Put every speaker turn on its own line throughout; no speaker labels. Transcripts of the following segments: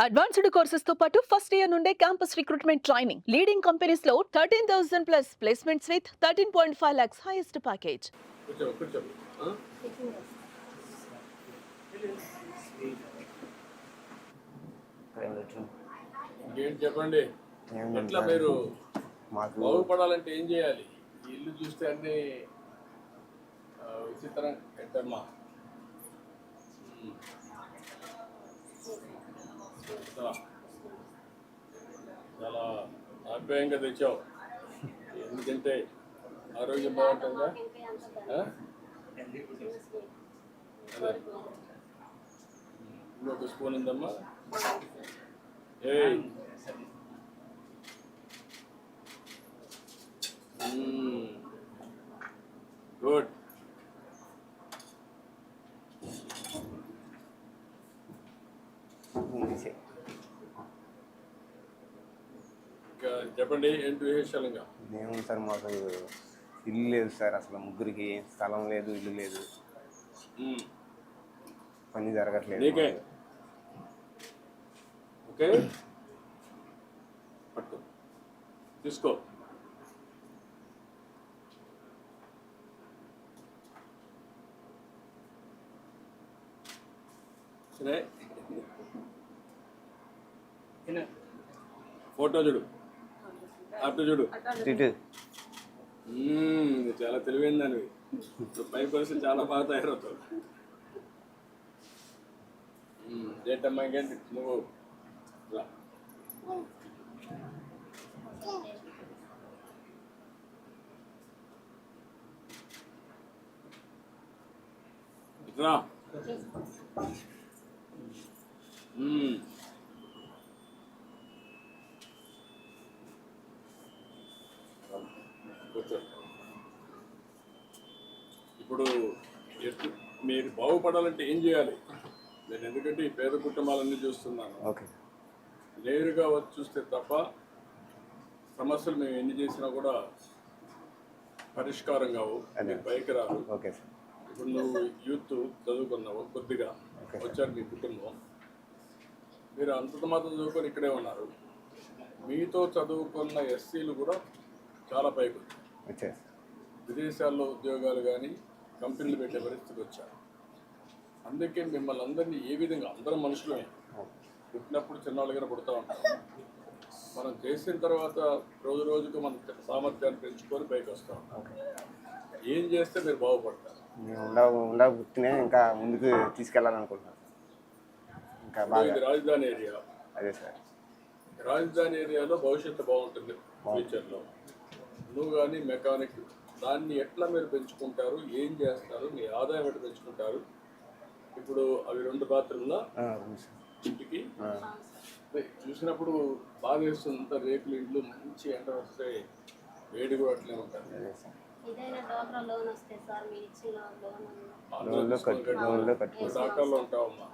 Advanced కోర్సెస్తో పాటు first year నుండే క్యాంపస్ రిక్రూట్మెంట్ ట్రైనింగ్ లీడింగ్ కంపెనీస్లో thirteen thousand plus placements with thirteen point five lakhs highest package
చెప్పండి? ఎట్లా మీరు బాగుపడాలంటే ఏం చేయాలి? ఇల్లు చూస్తే అన్ని విచిత్రం. ఏంటమ్మా? ఉమ్. చాలా ఆప్యాయంగా తెచ్చావు. ఎందుకంటే ఆరోగ్యం బాగుంటుందా? అదే. ఇంకొక స్పూన్ ఉందమ్మా. ఏ చెప్పండి ఏంటి విశేషాలు ఇంకా
ఏముంది సార్ మాకు ఇల్లు లేదు సార్ అసలు ముగ్గురికి స్థలం లేదు ఇల్లు లేదు.
మ్మ్.
పని జరగట్లేదు
నీకే. ఓకే. పట్టు తీసుకో. సరే. ఫోటో చూడు. అటు చూడు.
ఇటు.
చాలా తెలివైన దానివి. పై పరిస్థితి చాలా బాగా తయారవుతావు. మ్మ్, ఏంటమ్మా ఇంకేంటి? నువ్వు రా. రా మ్మ్. కూర్చో ఇప్పుడు మీరు బాగుపడాలంటే ఏం చేయాలి? నేను ఎందుకంటే ఈ పేద కుటుంబాలన్నీ చూస్తున్నాను. నేరుగా వచ్చి చూస్తే తప్ప సమస్యలు మేము ఎన్ని చేసినా కూడా పరిష్కారం కావు. పైకి రాదు ఇప్పుడు నువ్వు యూత్ చదువుకున్నావు కొద్దిగా. వచ్చారు మీ కుటుంబం. మీరు అంతంత మాత్రం చదువుకొని ఇక్కడే ఉన్నారు. మీతో చదువుకున్న ఎస్సీలు కూడా చాలా పైకి విదేశాల్లో ఉద్యోగాలు కానీ కంపెనీలు పెట్టే పరిస్థితికి వచ్చారు. అందుకే మిమ్మల్ని అందరినీ ఏ విధంగా అందరం మనుషులమే పుట్టినప్పుడు చిన్నవాళ్ళుగా పుడతా ఉంటాం. మనం చేసిన తర్వాత రోజు రోజుకు మన సామర్థ్యాన్ని పెంచుకొని పైకి వస్తాం ఏం చేస్తే మీరు బాగుపడతారు?
ఉండ ఉండబుట్టినే ఇంకా ముందుకు తీసుకెళ్ళాలనుకుంటున్నాం ఇంకా బాగా
రాజధాని ఏరియా.
అదే సార్.
రాజధాని ఏరియాలో భవిష్యత్తు బాగుంటుంది ఫ్యూచర్లో. నువ్వు కానీ మెకానిక్ దాన్ని ఎట్లా మీరు పెంచుకుంటారు? ఏం చేస్తారు? మీ ఆదాయం ఎట్లా పెంచుకుంటారు? ఇప్పుడు అవి రెండు బాత్రూమ్ల
సార్.
ఇంటికి? చూసినప్పుడు బాగా వేస్తుంది. అంతా రేకులు ఇండ్లు మంచి ఎండ వస్తే వేడి కూడా అట్లే డాక్టర్లో ఉంటావమ్మా.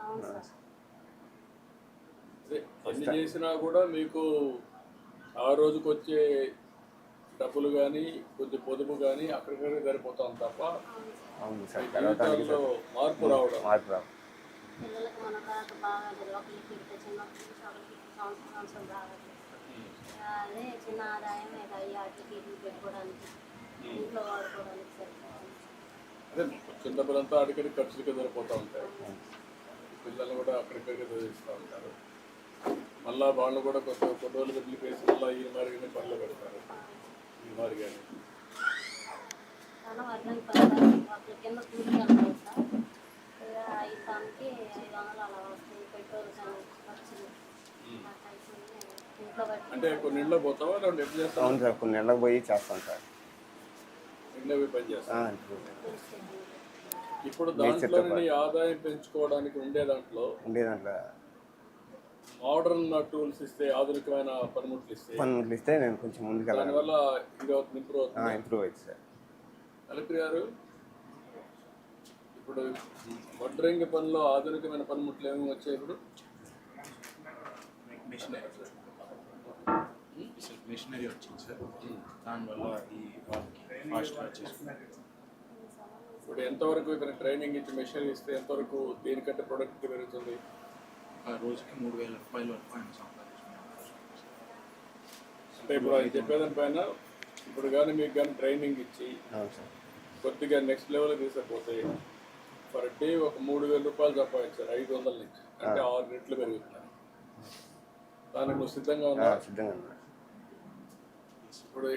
అదే ఎన్ని చేసినా కూడా మీకు ఆ రోజుకి వచ్చే డబ్బులు కానీ కొంచెం పొదుపు కానీ అక్కడికక్కడే సరిపోతాం తప్ప
అవును
మీ
సార్ తర్వాత
జీవితాల్లో మార్పు రావడం.
మార్పు రావు
పిల్లలకి మన తర్వాత బాగా ఒకరికి పెడితే చిన్నప్పటి నుంచి ఒకరికి సంవత్సరం సంవత్సరం రావాలి. అదే చిన్న ఆదాయం ఇక అయ్యి వాటికి ఇల్లు పెట్టుకోవడానికి ఇంట్లో వాడుకోవడానికి సరిపోతుంది.
అదే చిన్న డబ్బులంతా అడిగడి ఖర్చులకి సరిపోతూ ఉంటాయి. పిల్లలు కూడా అక్కడికక్కడే చదివిస్తూ ఉంటారు. మళ్ళా వాళ్ళు కూడా కొంత కొన్ని రోజులు వదిలిపేసి మళ్ళీ ఈ మరి పనులు పెడతారు.
కింద సార్ ఐదు ఐదు వందలు అలా పెట్రోల్
అంటే కొన్ని ఇంట్లో పోతావా? లేదంటే ఎట్లా చేస్తావు?
అవును సార్ కొన్ని నెలలకు పోయి చేస్తాం సార్.
ఇంట్లో పోయి పని
ఆ, ఇప్పుడు
ఇప్పుడు దాంట్లో నీ ఆదాయం పెంచుకోవడానికి ఉండే దాంట్లో
ఉండే దాంట్లో.
మోడర్న్ టూల్స్ ఇస్తే ఆధునికమైన పనిముట్లు ఇస్తే
పనులు ఇస్తే నేను కొంచెం ముందుకెళ్ళాను
దానివల్ల ఇంకా ఇంప్రూవ్ అవుతుంది.
ఇంప్రూవ్ అయింది సార్
కలెక్టర్ గారు ఇప్పుడు వడ్రంగి పనిలో ఆధునికమైన పనిముట్లు ఏమి వచ్చాయి ఇప్పుడు?
మిషనరీ మిషనరీ వచ్చింది సార్ దానివల్ల ఈ ఫాస్ట్గా
ఇప్పుడు ఎంతవరకు ఇక్కడ ట్రైనింగ్ ఇచ్చి మెషిన్ ఇస్తే ఎంతవరకు దేనికంటే ప్రొడక్ట్ పెరుగుతుంది?
ఒక రోజుకి మూడు వేల రూపాయల వరకు ఆయన
అంటే ఇప్పుడు ఆయన చెప్పేదాని పైన ఇప్పుడు కానీ మీకు కానీ ట్రైనింగ్ ఇచ్చి కొద్దిగా నెక్స్ట్ లెవెల్ తీసుకపోతే పర్ డే ఒక మూడు వేల రూపాయలు సంపాదించారు ఐదు వందల నుంచి. అంటే ఆరు రెట్లు పెరుగుతున్నాయి. దానికి నువ్వు సిద్ధంగా
ఆ,
ఉన్నా. ఇప్పుడు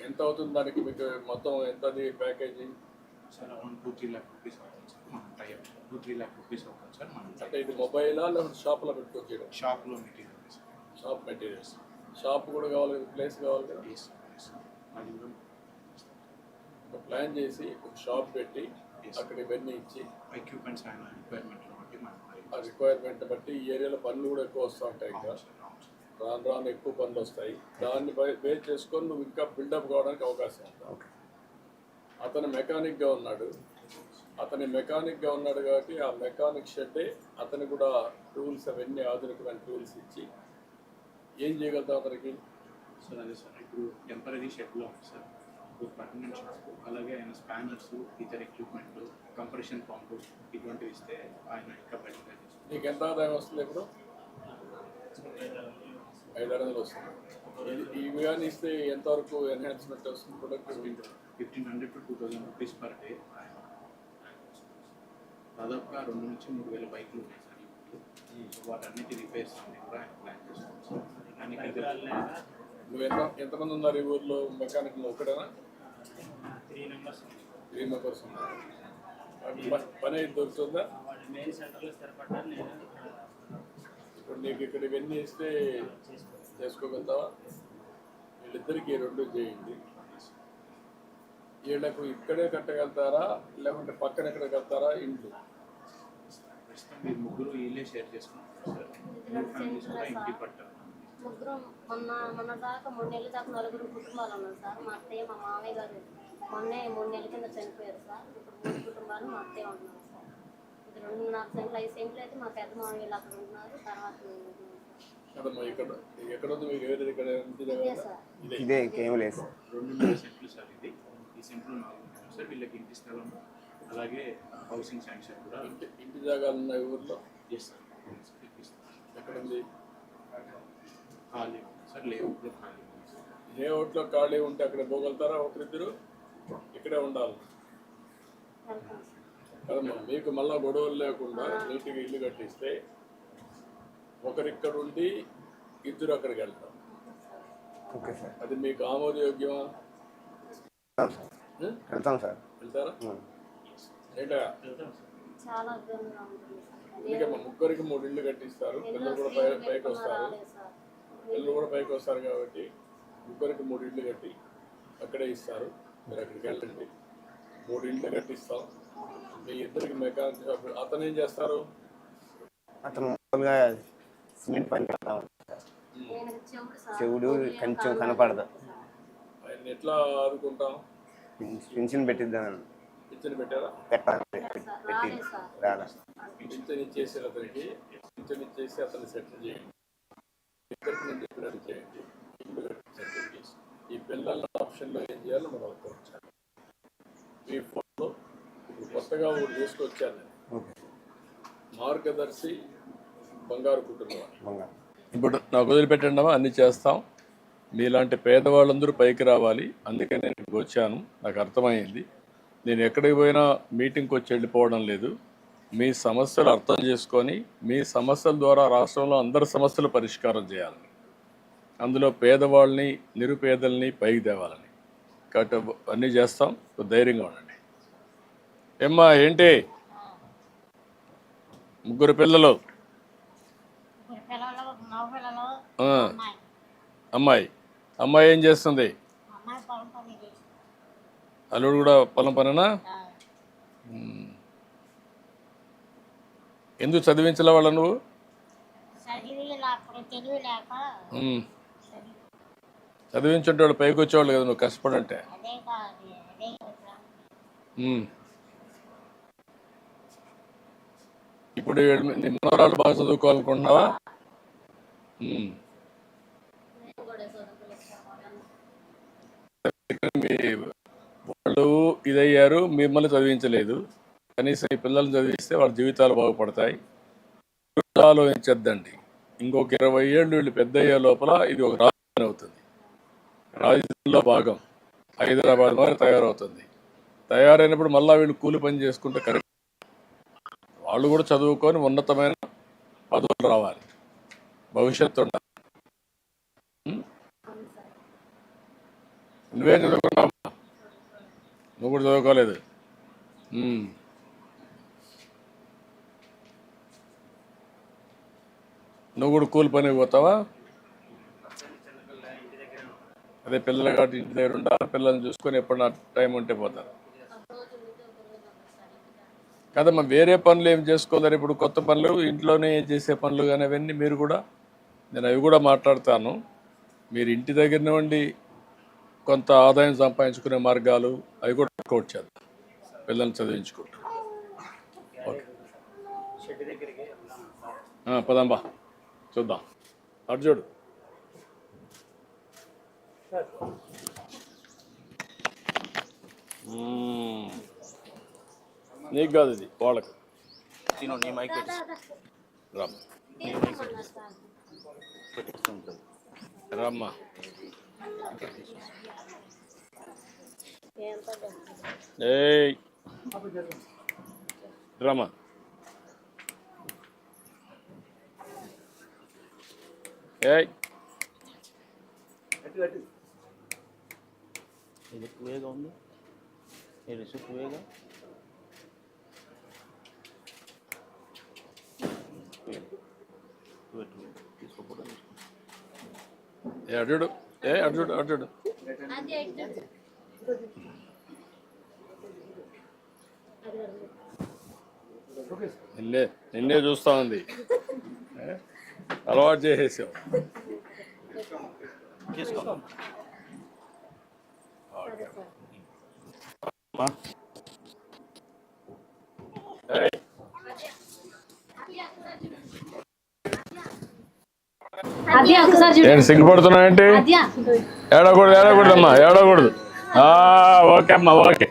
ఎంత అవుతుంది దానికి మీకు మొత్తం ఎంత package
sir around two three lakh rupees అవుతుంది త్రీ ల్యాక్ రూపీస్ అవుతుంది సార్ మనం
అంటే ఇది మొబైలా లేకపోతే షాప్లో పెట్టుకొచ్చేయడం
షాప్లో మెటీరియల్
షాప్ మెటీరియల్స్. షాప్ కూడా కావాలి కదా ప్లేస్ కావాలి కదా?
ఎస్ అది కూడా
ఒక ప్లాన్ చేసి ఒక షాప్ పెట్టి అక్కడ ఇవన్నీ ఇచ్చి
ఎక్విప్మెంట్స్ ఆయన రిక్వైర్మెంట్లో బట్టి మనం
ఆ రిక్వైర్మెంట్ బట్టి ఈ ఏరియాలో పనులు కూడా ఎక్కువ వస్తూ ఉంటాయి ఇంకా. రాను రాను ఎక్కువ పనులు వస్తాయి. దాన్ని బే- బేస్ చేసుకొని నువ్వు ఇంకా బిల్డప్ కావడానికి అవకాశం
ఓకే
అతను మెకానిక్గా ఉన్నాడు. అతని మెకానిక్గా ఉన్నాడు కాబట్టి ఆ మెకానిక్ షెడ్డే అతను కూడా టూల్స్ అవన్నీ ఆధునికమైన టూల్స్ ఇచ్చి ఏం చేయగలుగుతాం అతనికి?
సార్ అదే సార్. ఇప్పుడు టెంపరీ షెడ్లో ఉంది సార్. ఇప్పుడు పర్మనెంట్ షెడ్ అలాగే ఆయన స్పానర్స్ ఇతర ఎక్విప్మెంట్ కంప్రెషన్ పంపు ఇటువంటివి ఇస్తే ఆయన ఇంకా చేస్తారు.
నీకు ఎంత ఆదాయం వస్తుంది ఇప్పుడు? ఐదు వందలు వస్తుంది. ఇవి కానీ ఇస్తే ఎంతవరకు ఎన్హాన్స్మెంట్ వస్తుంది productivity
fifteen hundred to two thousand rupees per day దాదాపుగా రెండు నుంచి మూడు వేల బైకులు ఉన్నాయి సార్. ఇప్పుడు వాటన్నిటి రిపేర్స్ అన్ని కూడా ప్లాన్ చేస్తున్నాం
ఎంతమంది ఉన్నారు ఈ ఊర్లో? మెకానిక్లు ఒకటేనా
త్రీ మెంబర్స్
త్రీ మెంబర్స్ ఉన్నారు. పని అయితే దొరుకుతుందా?
వాడు మెయిన్ సెంటర్లో నేను ఇక్కడ.
ఇప్పుడు నీకు ఇక్కడ ఇవన్నీ ఇస్తే చేసుకోగలుగుతావా? వీళ్ళిద్దరికి రెండు చేయండి. వీళ్ళకు ఇక్కడే కట్టగలుగుతారా? లేకుంటే పక్కన ఎక్కడ కడతారా ఇండ్లు
ముగ్గురు వీళ్ళే షేర్ పట్టారు
ముగ్గురు మొన్న మొన్న దాకా మూడు నెలల దాకా నలుగురు కుటుంబాలు ఉన్నారు సార్ మా అత్తయ్య మా మామయ్య గారు మొన్నే మూడు నెలల కింద చనిపోయారు సార్ ఇప్పుడు మూడు కుటుంబాలు మా అత్తయ్య ఉంటున్నారు సార్ ఇది రెండున్నర సెంట్లు ఐదు సెంట్లు అయితే మా పెద్ద మామయ్యలు అక్కడ ఉంటున్నారు తర్వాత ఇదే
ఇంకేం లేదు. సార్
రెండున్నర సెంట్లు సార్ ఇది ఈ సెంట్లు నాలుగు ఉన్నాయి సార్ వీళ్ళకి ఇంటి స్థలం అలాగే హౌసింగ్ శాంక్షన్ కూడా
ఇంటి ఇంటి జాగాలు ఉన్నాయి ఊర్లో?
ఎస్ సార్ ఇప్పిస్తాం
ఎక్కడ ఉంది?
ఖాళీ సార్ లేఅవుట్లో ఖాళీ
ఓట్లో ఖాళీ ఉంటే అక్కడ పోగలుగుతారా ఒకరిద్దరు? ఇక్కడే ఉండాలి. కదమ్మా మీకు మళ్ళా గొడవలు లేకుండా నీట్గా ఇల్లు కట్టిస్తే ఒకరిక్కడ ఉండి ఇద్దరు అక్కడికి వెళ్తాం
ఓకే సార్
అది మీకు ఆమోదయోగ్యమా?
వెళ్తాం సార్.
వెళ్తారా. ఏంటా
చాలా
ముగ్గురికి మూడు ఇల్లు కట్టిస్తారు. పిల్లలు కూడా పై- పైకి వస్తారు. పిల్లలు కూడా పైకి వస్తారు కాబట్టి ముగ్గురికి మూడు ఇల్లు కట్టి అక్కడే ఇస్తారు. మీరు అక్కడికి వెళ్ళండి. మూడు ఇల్లు కట్టిస్తాం. మీ ఇద్దరికి మెకానిక్ షాప్ అతను ఏం చేస్తారు?
అతను సిమెంట్ పని
చెవుడు
కొంచెం కనపడదు.
ఆయన ఎట్లా ఆదుకుంటాం?
పెన్షన్ పెట్టిద్దామని
పింఛన్ పెట్టారా
పెట్టాలి.
సార్,
పెట్టి
రాలేదు సార్.
రాదా
పింఛన్ ఇచ్చేసి అతనికి. పింఛన్ ఇచ్చేసి అతన్ని సెటిల్ చేయండి. ఈ పిల్లల ఆప్షన్లో ఏం చేయాలో మనం మీ ఫోన్లో ఇప్పుడు కొత్తగా ఒకటి తీసుకొచ్చాను మార్గదర్శి బంగారు కుటుంబం
బంగారు.
ఇప్పుడు నాకు వదిలిపెట్టండి అన్ని చేస్తాం. మీలాంటి పేదవాళ్ళందరూ పైకి రావాలి. అందుకే నేను ఇక్కడికి వచ్చాను. నాకు అర్థమైంది. నేను ఎక్కడికి పోయినా మీటింగ్కి వచ్చి వెళ్ళిపోవడం లేదు. మీ సమస్యలు అర్థం చేసుకొని మీ సమస్యల ద్వారా రాష్ట్రంలో అందరి సమస్యలు పరిష్కారం చేయాలని అందులో పేదవాళ్ళని నిరుపేదల్ని పైకి తేవాలని. కాబట్టి అన్నీ చేస్తాం. ధైర్యంగా ఉండండి. ఏమ్మా ఏంటి? ముగ్గురు పిల్లలు.
అమ్మాయి.
అమ్మాయి ఏం చేస్తుంది? అల్లుడు కూడా పొలం పనేనా? ఎందుకు చదివించలే వాళ్ళ నువ్వు?
చదివి అప్పుడు తెలివి లేక
ఉమ్,
చదివి
చదివించుంటే వాళ్ళు పైకి వచ్చేవాళ్ళు కదా నువ్వు కష్టపడంటే. ఇప్పుడు వీళ్ళు- నీ మనవరాలు బాగా చదువుకోవాలనుకుంటున్నావా ఉమ్.
నేను కూడా చదువుకోలేదు సార్ వాళ్ళని.
మీ వాళ్ళు ఇదయ్యారు మిమ్మల్ని చదివించలేదు. కనీసం ఈ పిల్లల్ని చదివిస్తే వాళ్ళ జీవితాలు బాగుపడతాయి. ఆలోచించద్దండి. ఇంకొక ఇరవై ఏళ్ళు వీళ్ళు పెద్ద అయ్యే లోపల ఇది ఒక రాజధాని అవుతుంది. రాజధానిలో భాగం హైదరాబాద్ వారి తయారవుతుంది. తయారైనప్పుడు మళ్ళీ వీళ్ళు కూలి పని చేసుకుంటే కరెక్ట్. వాళ్ళు కూడా చదువుకొని ఉన్నతమైన పదవులు రావాలి. భవిష్యత్తు ఉండాలి. నువ్వేం చదువుకున్నావు నువ్వు కూడా చదువుకోలేదు. నువ్వు కూడా కూలి పని పోతావా? అదే పిల్లలు కాబట్టి ఇంటి దగ్గర ఉంటారు పిల్లల్ని చూసుకొని ఎప్పుడు నా టైం ఉంటే పోతారు కదమ్మా వేరే పనులు ఏం చేసుకోలేరు? ఇప్పుడు కొత్త పనులు ఇంట్లోనే చేసే పనులు కానీ అవన్నీ మీరు కూడా నేను అవి కూడా మాట్లాడతాను. మీరు ఇంటి దగ్గరనే ఉండి కొంత ఆదాయం సంపాదించుకునే మార్గాలు అవి కూడా వర్కౌట్ చేద్దాం. పిల్లల్ని చదివించుకుంటూ. ఓకే. పదంబా చూద్దాం. అటు చూడు. నీకు కాదు ఇది వాళ్ళకు. రమ్మ. రమ్మ.
డబ్బు?
ఏయ్.
ఇది ఎక్కువేగా ఉంది. ఇది ఎక్కువేగా తీసుకోపోవడం
ఏ అటు చూడు. ఏ
అది అయితే
నిన్నే నిన్నే చూస్తా ఉంది. ఏ? అలవాటు చేసేసావు.
తీసుకో
సరే సార్
అమ్మా
ఏయ్,
అది ఒకసారి చూడు
ఏంటి సిగ్గుపడుతున్నావు ఏంటి? ఏడకూడదు ఏడకూడదమ్మా ఏడకూడదు ఓకే అమ్మా ఓకే.